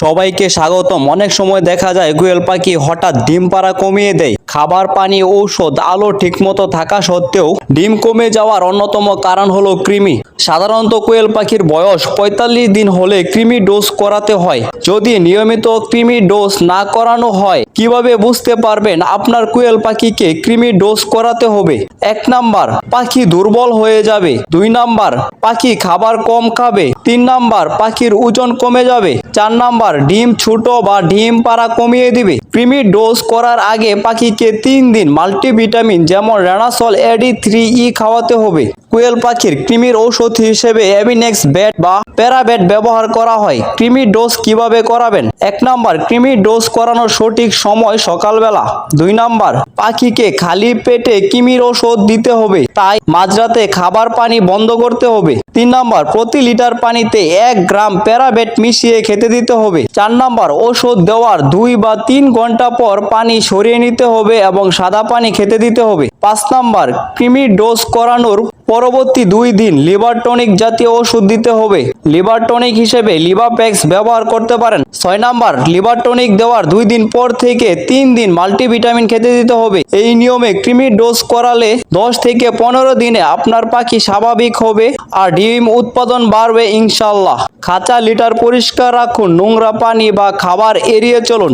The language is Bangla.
সবাইকে স্বাগতম। অনেক সময় দেখা যায় গোয়েল পাখি হঠাৎ ডিম পাড়া কমিয়ে দেয়। খাবার, পানি, ঔষধ, আলো ঠিকমতো থাকা সত্ত্বেও ডিম কমে যাওয়ার অন্যতম কারণ হলো কৃমি। সাধারণত কোয়েল পাখির বয়স পঁয়তাল্লিশ দিন হলে কৃমি ডোজ করাতে হয়। যদি নিয়মিত কৃমি ডোজ না করানো হয়, কীভাবে বুঝতে পারবেন আপনার কোয়েল পাখিকে কৃমি ডোজ করাতে হবে? এক নাম্বার, পাখি দুর্বল হয়ে যাবে। দুই নাম্বার, পাখি খাবার কম খাবে। তিন নাম্বার, পাখির ওজন কমে যাবে। চার নাম্বার, ডিম ছোট বা ডিম পাড়া কমিয়ে দিবে। কৃমি ডোজ করার আগে পাখিকে তিন দিন মাল্টিভিটামিন যেমন রানাসল এডি থ্রি ই খাওয়াতে হবে। কোয়েল পাখির কৃমির ঔষধ হিসেবে অ্যাবিনেক্স ব্যাট বা প্যারাব্যাট ব্যবহার করা হয়। কৃমি ডোজ কীভাবে করাবেন? এক নাম্বার, কৃমি ডোজ করানোর সঠিক সময় সকালবেলা। দুই নাম্বার, পাখিকে খালি পেটে কৃমির ওষুধ দিতে হবে, তাই মাঝরাতে খাবার পানি বন্ধ করতে হবে। তিন নাম্বার, প্রতি লিটার পানিতে এক গ্রাম প্যারাবেট মিশিয়ে খেতে দিতে হবে। চার নাম্বার ওষুধ দেওয়ার দুই বা তিন ঘণ্টা পর পানি সরিয়ে নিতে হবে এবং সাদা পানি খেতে দিতে হবে। পাঁচ নাম্বার, কৃমি ডোজ করানোর পরবর্তী দুই দিন লিভার টনিক জাতীয় ওষুধ দিতে হবে। লিভার টনিক হিসেবে লিভাপ্যাক্স ব্যবহার করতে পারেন। ছয় নাম্বার, লিভার টনিক দেওয়ার দুই দিন পর থেকে তিন দিন মাল্টিভিটামিন খেতে দিতে হবে। এই নিয়মে কৃমি ডোজ করালে দশ থেকে পনেরো দিনে আপনার পাখি স্বাভাবিক হবে আর ডিম উৎপাদন বাড়বে ইনশাল্লাহ খাঁচা লিটার পরিষ্কার রাখুন, নোংরা পানি বা খাবার এড়িয়ে চলুন।